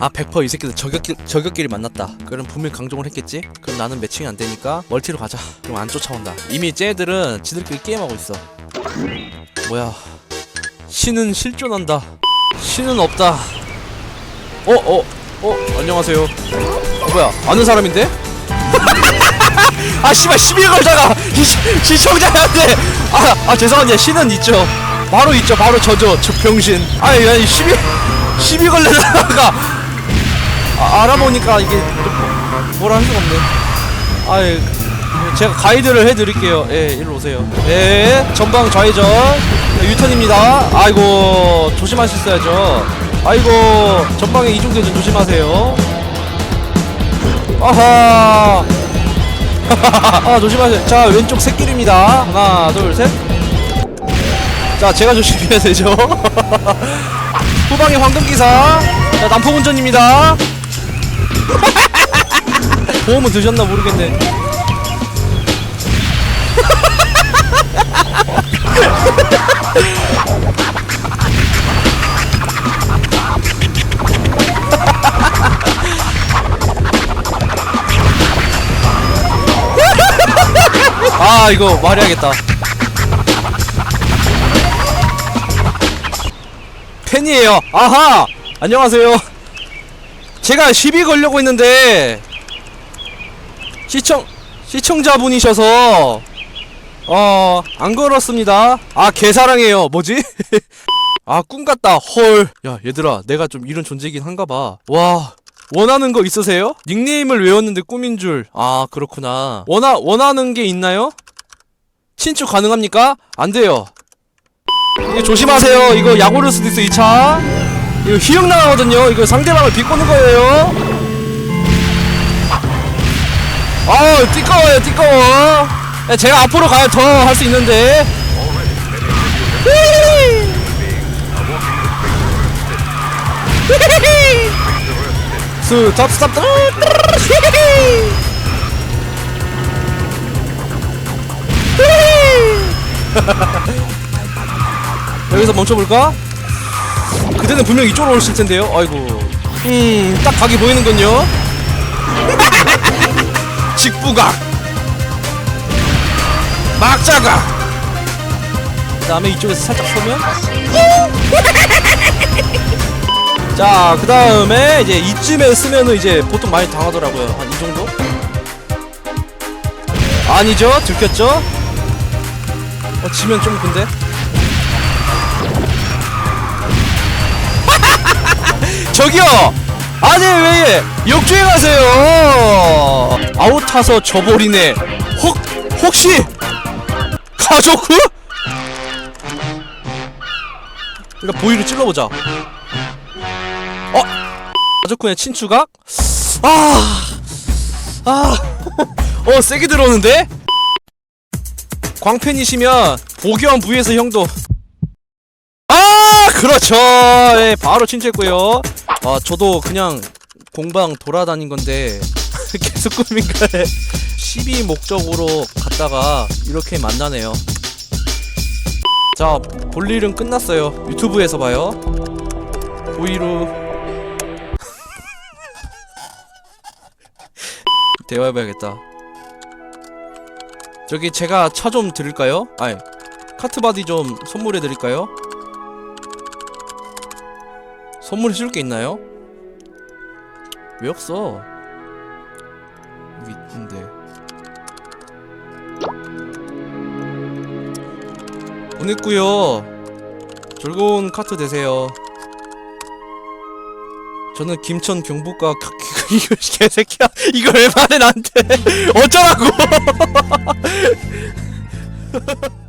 아 100%이 새끼들 저격길, 저격끼리 만났다 그럼 분명 강종을 했겠지? 그럼 나는 매칭이 안 되니까 멀티로 가자 그럼 안 쫓아온다 이미 쟤들은 지들끼리 게임하고 있어 뭐야 신은 실존한다 신은 없다 어? 어? 어? 안녕하세요 어, 뭐야 아는 사람인데? 아 씨발 시비 걸다가 시- 시청자한테 아, 아 죄송한데 신은 있죠 바로 있죠. 바로 저죠. 저 병신. 아니 아니 시비 시비 걸려다가. 아, 알아보니까 이게 좀 뭐라 할 수가 없네. 아예. 제가 가이드를 해드릴게요. 예 일로 오세요. 예 전방 좌회전. 네, 유턴입니다. 아이고 조심하셨어야죠. 아이고 전방에 이중대전 조심하세요. 아하. 아 조심하세요. 자 왼쪽 새길입니다. 하나 둘셋 자 제가 조심해야 되죠. 후방에 황금기사. 자 남포운전입니다. 보험은 드셨나 모르겠네. 아 이거 말해야겠다 팬이에요 아하 안녕하세요 제가 시비 걸려고 했는데 시청 시청자분이셔서 어 안 걸었습니다 아 개사랑해요 뭐지 아 꿈같다 헐 야 얘들아 내가 좀 이런 존재이긴 한가봐 와 원하는 거 있으세요? 닉네임을 외웠는데 꿈인 줄. 아, 그렇구나. 원하, 원하는 게 있나요? 친추 가능합니까? 안 돼요. 이거 조심하세요. 이거 약오를 수도 있어, 이 차. 이거 휘영 나가거든요. 이거 상대방을 비꼬는 거예요. 아우, 띠꺼워요, 띠꺼워. 야, 제가 앞으로 가야 더 할 수 있는데. 스탑 스탑 여기서 멈춰볼까? 그대는 분명 이쪽으로 오실 텐데요 아이고 음 딱 각이 보이는군요 직부각 막자각 그 다음에 이쪽에서 살짝 서면 자, 그 다음에 이제 이쯤에 쓰면은 이제 보통 많이 당하더라고요. 한 이 정도? 아니죠? 들켰죠? 어, 지면 좀 근데? 저기요! 아니, 왜, 역주행 하세요! 아웃타서 저버리네. 혹, 혹시, 가족그? 그러니까 보이를 찔러보자. 어? 가족군의 친추각? 아, 아, 어 세게 들어오는데? 광팬이시면 보기원 부에서 형도 아 그렇죠 예 바로 친추했고요 아 저도 그냥 공방 돌아다닌 건데 계속 꿈인가에 12 목적으로 갔다가 이렇게 만나네요 자 볼일은 끝났어요 유튜브에서 봐요 보이루 대화해봐야겠다. 저기 제가 차 좀 드릴까요? 아니 카트바디 좀 선물해 드릴까요? 선물 해 줄 게 있나요? 왜 없어? 여기 있는데. 보냈구요. 즐거운 카트 되세요. 저는 김천 경북과 가- 이거 개새끼야. 이거 왜 말해 나한테? 어쩌라고